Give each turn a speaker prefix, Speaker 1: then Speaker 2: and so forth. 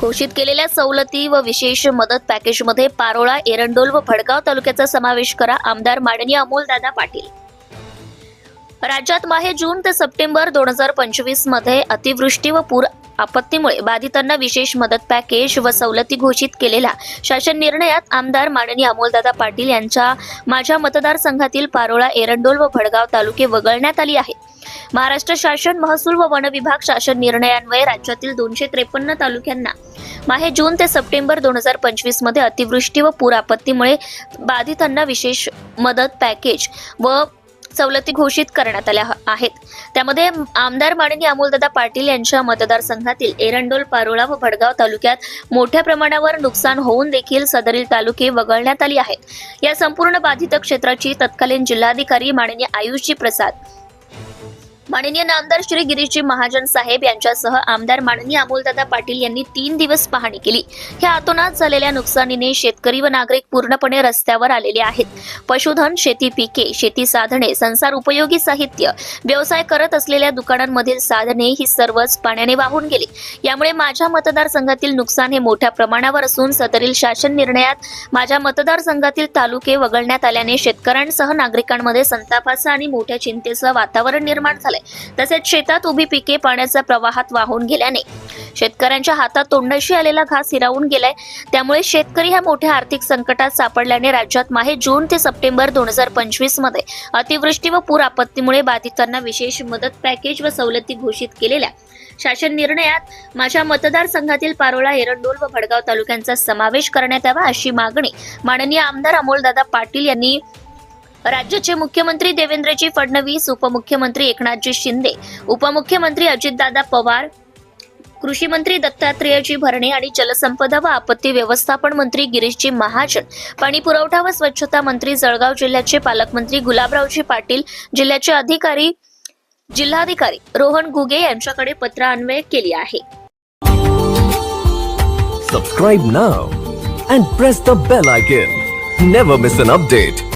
Speaker 1: घोषित केलेल्या सवलती व विशेष मदत पॅकेजमध्ये पारोळा एरंडोल व भडगाव तालुक्याचा समावेश करा आमदार माननीय अमोलदादा पाटील. राज्यात माहे जून ते सप्टेंबर दोन हजार पंचवीसमध्ये अतिवृष्टी व पूर आपत्तीमुळे बाधितांना विशेष मदत पॅकेज व सवलती घोषित केलेल्या शासन निर्णयात आमदार माननीय अमोलदादा पाटील यांच्या माझ्या मतदारसंघातील पारोळा एरंडोल व भडगाव तालुके वगळण्यात आली आहे. महाराष्ट्र शासन महसूल व वन विभाग शासन निर्णयान्वये राज्यातील दोनशे त्रेपन्न तालुक्यांना माहे जून ते सप्टेंबर दोन हजार पंचवीसमध्ये अतिवृष्टी व पूर आपत्तीमुळे बाधितांना विशेष मदत पॅकेज व सवलती घोषित करण्यात आल्या आहेत. त्यामध्ये आमदार माननीय अमोलदादा पाटील यांच्या मतदारसंघातील एरंडोल पारोळा व भडगाव तालुक्यात मोठ्या प्रमाणावर नुकसान होऊन देखील सदरील तालुके वगळण्यात आली आहेत. या संपूर्ण बाधित क्षेत्राची तत्कालीन जिल्हाधिकारी माननीय आयुषजी प्रसाद माननीय नामदार श्री गिरीशजी महाजन साहेब यांच्यासह आमदार माननीय अमोलदादा पाटील यांनी तीन दिवस पाहणी केली. ह्या अतोनात झालेल्या नुकसानीने शेतकरी व नागरिक पूर्णपणे रस्त्यावर आलेले आहेत. पशुधन शेती पिके शेती साधने संसार उपयोगी साहित्य व्यवसाय करत असलेल्या दुकानांमधील साधने ही सर्वच पाण्याने वाहून गेली. यामुळे माझ्या मतदारसंघातील नुकसान हे मोठ्या प्रमाणावर असून सदरील शासन निर्णयात माझ्या मतदारसंघातील तालुके वगळण्यात आल्याने शेतकऱ्यांसह नागरिकांमध्ये संतापाचं आणि मोठ्या चिंतेचं वातावरण निर्माण झालं तसेच शेतात उभी पिके पाण्याच्या प्रवाहात वाहून गेल्याने शेतकऱ्यांच्या हातात तोंडाशी आलेला घास हिरावून गेलाय. त्यामुळे शेतकरी ह्या मोठ्या आर्थिक संकटात सापडल्याने राज्यात माहे जून ते सप्टेंबर दोन हजार पंचवीसमध्ये अतिवृष्टी व पूर आपत्तीमुळे बाधितांना विशेष मदत पॅकेज व सवलती घोषित केलेल्या. शासन निर्णयात माझ्या मतदारसंघातील पारोळा एरंडोल व भडगाव तालुक्यांचा समावेश करण्यात यावा अशी मागणी माननीय आमदार अमोलदादा पाटील यांनी राज्याचे मुख्यमंत्री देवेंद्रजी फडणवीस उपमुख्यमंत्री एकनाथजी शिंदे उपमुख्यमंत्री अजितदादा पवार कृषी मंत्री दत्तात्रेयजी भरणे आणि जलसंपदा व आपत्ती व्यवस्थापन मंत्री गिरीशजी महाजन पाणी पुरवठा व स्वच्छता मंत्री जळगाव जिल्ह्याचे पालकमंत्री गुलाबरावजी पाटील जिल्ह्याचे अधिकारी जिल्हाधिकारी रोहन गुगे यांच्याकडे पत्र अन्वय केली आहे.
Speaker 2: Subscribe now and press the bell icon never miss an update